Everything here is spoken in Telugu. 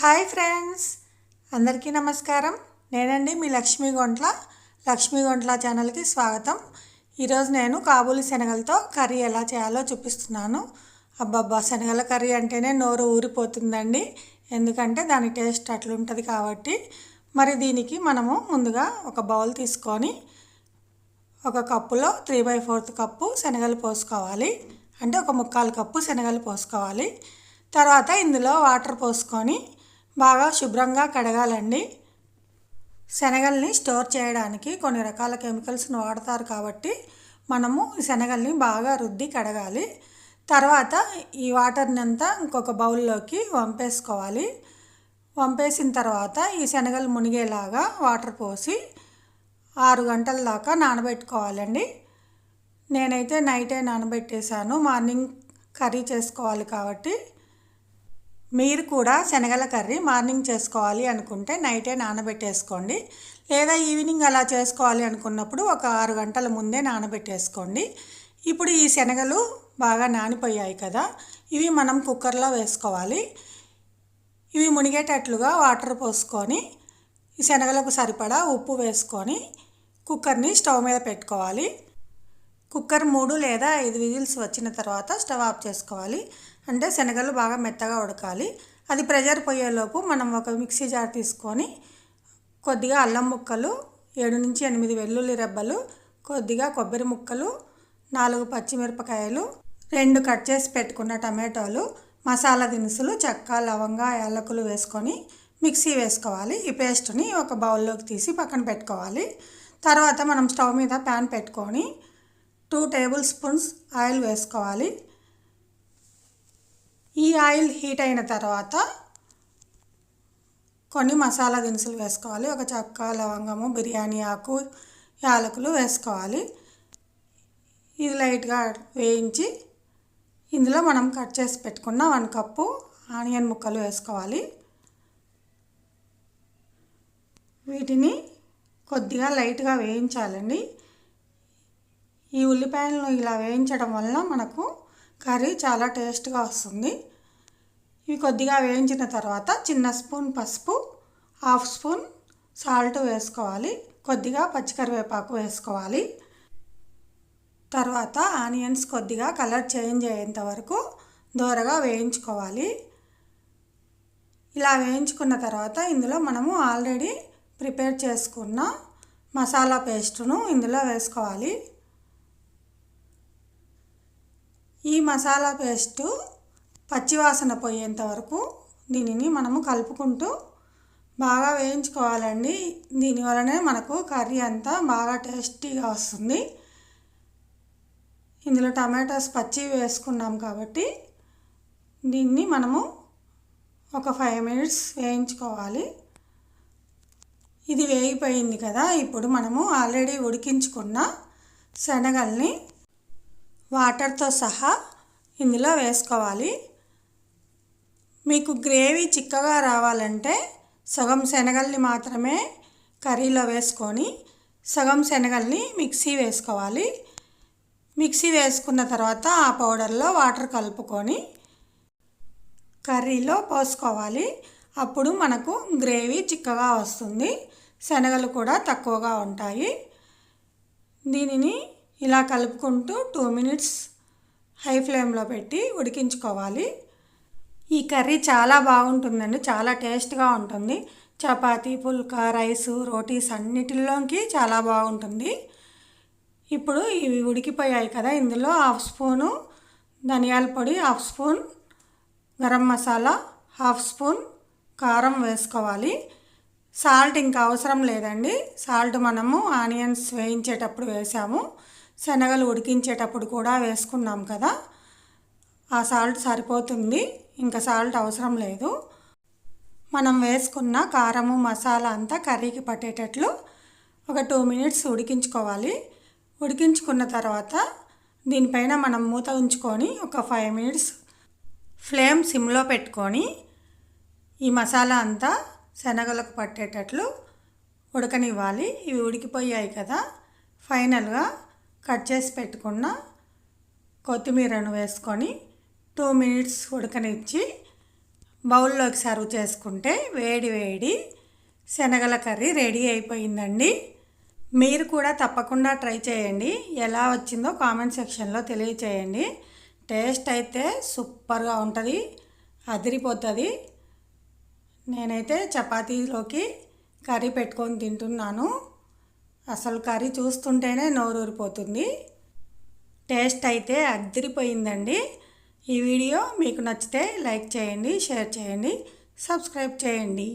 హాయ్ ఫ్రెండ్స్ అందరికీ నమస్కారం. నేనండి మీ లక్ష్మీ గొంట్ల లక్ష్మీ గొంట్ల ఛానల్కి స్వాగతం. ఈరోజు నేను కాబూలి శనగలతో కర్రీ ఎలా చేయాలో చూపిస్తున్నాను. అబ్బబ్బా శనగల కర్రీ అంటేనే నోరు ఊరిపోతుందండి. ఎందుకంటే దాని టేస్ట్ అట్లుంటుంది కాబట్టి. మరి దీనికి మనము ముందుగా ఒక బౌల్ తీసుకొని ఒక కప్పులో త్రీ బై ఫోర్త్ కప్పు శనగలు పోసుకోవాలి. అంటే ఒక ముక్కాలు కప్పు శనగలు పోసుకోవాలి. తర్వాత ఇందులో వాటర్ పోసుకొని బాగా శుభ్రంగా కడగాలండి. శనగల్ని స్టోర్ చేయడానికి కొన్ని రకాల కెమికల్స్ని వాడతారు కాబట్టి మనము శనగల్ని బాగా రుద్ది కడగాలి. తర్వాత ఈ వాటర్ని అంతా ఇంకొక బౌల్లోకి వంపేసుకోవాలి. వంపేసిన తర్వాత ఈ శనగలు మునిగేలాగా వాటర్ పోసి ఆరు గంటల దాకా నానబెట్టుకోవాలండి. నేనైతే నైటే నానబెట్టేశాను. మార్నింగ్ కర్రీ చేసుకోవాలి కాబట్టి మీరు కూడా శనగల కర్రీ మార్నింగ్ చేసుకోవాలి అనుకుంటే నైటే నానబెట్టేసుకోండి. లేదా ఈవినింగ్ అలా చేసుకోవాలి అనుకున్నప్పుడు ఒక ఆరు గంటల ముందే నానబెట్టేసుకోండి. ఇప్పుడు ఈ శనగలు బాగా నానిపోయాయి కదా ఇవి మనం కుక్కర్లో వేసుకోవాలి. ఇవి మునిగేటట్లుగా వాటర్ పోసుకొని ఈ శనగలకు సరిపడా ఉప్పు వేసుకొని కుక్కర్ని స్టవ్ మీద పెట్టుకోవాలి. కుక్కర్ మూడు లేదా ఐదు విజిల్స్ వచ్చిన తర్వాత స్టవ్ ఆఫ్ చేసుకోవాలి. అంటే శనగలు బాగా మెత్తగా ఉడకాలి. అది ప్రెజర్ పోయేలోపు మనం ఒక మిక్సీ జార్ తీసుకొని కొద్దిగా అల్లం ముక్కలు ఏడు నుంచి ఎనిమిది వెల్లుల్లి రెబ్బలు కొద్దిగా కొబ్బరి ముక్కలు నాలుగు పచ్చిమిరపకాయలు రెండు కట్ చేసి పెట్టుకున్న టమాటోలు మసాలా దినుసులు చెక్క లవంగ యాలకులు వేసుకొని మిక్సీ వేసుకోవాలి. ఈ పేస్ట్ని ఒక బౌల్లోకి తీసి పక్కన పెట్టుకోవాలి. తర్వాత మనం స్టవ్ మీద ప్యాన్ పెట్టుకొని టూ టేబుల్ స్పూన్స్ ఆయిల్ వేసుకోవాలి. ఈ ఆయిల్ హీట్ అయిన తర్వాత కొన్ని మసాలా దినుసులు వేసుకోవాలి. ఒక చక్క లవంగము బిర్యానీ ఆకు యాలకులు వేసుకోవాలి. ఇది లైట్గా వేయించి ఇందులో మనం కట్ చేసి పెట్టుకున్న వన్ కప్పు ఆనియన్ ముక్కలు వేసుకోవాలి. వీటిని కొద్దిగా లైట్గా వేయించాలండి. ఈ ఉల్లిపాయలను ఇలా వేయించడం వల్ల మనకు కర్రీ చాలా టేస్ట్గా వస్తుంది. ఇవి కొద్దిగా వేయించిన తర్వాత చిన్న స్పూన్ పసుపు హాఫ్ స్పూన్ సాల్ట్ వేసుకోవాలి. కొద్దిగా పచ్చికరివేపాకు వేసుకోవాలి. తర్వాత ఆనియన్స్ కొద్దిగా కలర్ చేంజ్ అయ్యేంత వరకు దూరగా వేయించుకోవాలి. ఇలా వేయించుకున్న తర్వాత ఇందులో మనము ఆల్రెడీ ప్రిపేర్ చేసుకున్న మసాలా పేస్టును ఇందులో వేసుకోవాలి. ఈ మసాలా పేస్టు పచ్చివాసన పోయేంత వరకు దీనిని మనము కలుపుకుంటూ బాగా వేయించుకోవాలండి. దీనివలనే మనకు కర్రీ అంతా బాగా టేస్టీగా వస్తుంది. ఇందులో టమాటాస్ పచ్చి వేసుకున్నాం కాబట్టి దీన్ని మనము ఒక ఫైవ్ మినిట్స్ వేయించుకోవాలి. ఇది వేగిపోయింది కదా ఇప్పుడు మనము ఆల్రెడీ ఉడికించుకున్న శనగల్ని వాటర్తో సహా ఇందులో వేసుకోవాలి. మీకు గ్రేవీ చిక్కగా రావాలంటే సగం శనగల్ని మాత్రమే కర్రీలో వేసుకొని సగం శనగల్ని మిక్సీ వేసుకోవాలి. మిక్సీ వేసుకున్న తర్వాత ఆ పౌడర్లో వాటర్ కలుపుకొని కర్రీలో పోసుకోవాలి. అప్పుడు మనకు గ్రేవీ చిక్కగా వస్తుంది. శనగలు కూడా తక్కువగా ఉంటాయి. దీనిని ఇలా కలుపుకుంటూ టూ మినిట్స్ హై ఫ్లేమ్లో పెట్టి ఉడికించుకోవాలి. ఈ కర్రీ చాలా బాగుంటుందండి చాలా టేస్ట్గా ఉంటుంది. చపాతీ పుల్కా రైసు రోటీస్ అన్నిటిలోకి చాలా బాగుంటుంది. ఇప్పుడు ఇవి ఉడికిపోయాయి కదా ఇందులో హాఫ్ స్పూను ధనియాల పొడి half spoon garam masala half spoon కారం వేసుకోవాలి. సాల్ట్ ఇంకా అవసరం లేదండి. సాల్ట్ మనము ఆనియన్స్ వేయించేటప్పుడు వేసాము. శనగలు ఉడికించేటప్పుడు కూడా వేసుకున్నాం కదా. ఆ సాల్ట్ సరిపోతుంది. ఇంకా సాల్ట్ అవసరం లేదు. మనం వేసుకున్న కారము మసాలా అంతా కర్రీకి పట్టేటట్లు ఒక టూ మినిట్స్ ఉడికించుకోవాలి. ఉడికించుకున్న తర్వాత దీనిపైన మనం మూత ఉంచుకొని ఒక ఫైవ్ మినిట్స్ ఫ్లేమ్ సిమ్లో పెట్టుకొని ఈ మసాలా అంతా శనగలకు పట్టేటట్లు ఉడకనివ్వాలి. ఇవి ఉడికిపోయాయి కదా. ఫైనల్గా కట్ చేసి పెట్టుకున్న కొత్తిమీరను వేసుకొని టూ మినిట్స్ ఉడకనిచ్చి బౌల్లోకి సర్వ్ చేసుకుంటే వేడి వేడి శనగల కర్రీ రెడీ అయిపోయిందండి. మీరు కూడా తప్పకుండా ట్రై చేయండి. ఎలా వచ్చిందో కామెంట్ సెక్షన్లో తెలియచేయండి. టేస్ట్ అయితే సూపర్గా ఉంటుంది అదిరిపోతుంది. నేనైతే చపాతీలోకి కర్రీ పెట్టుకొని తింటున్నాను. అసలు కర్రీ చూస్తుంటేనే నోరూరిపోతుంది. టేస్ట్ అయితే అద్దరిపోయిందండి ఈ వీడియో మీకు నచ్చితే లైక్ చేయండి షేర్ చేయండి సబ్స్క్రైబ్ చేయండి.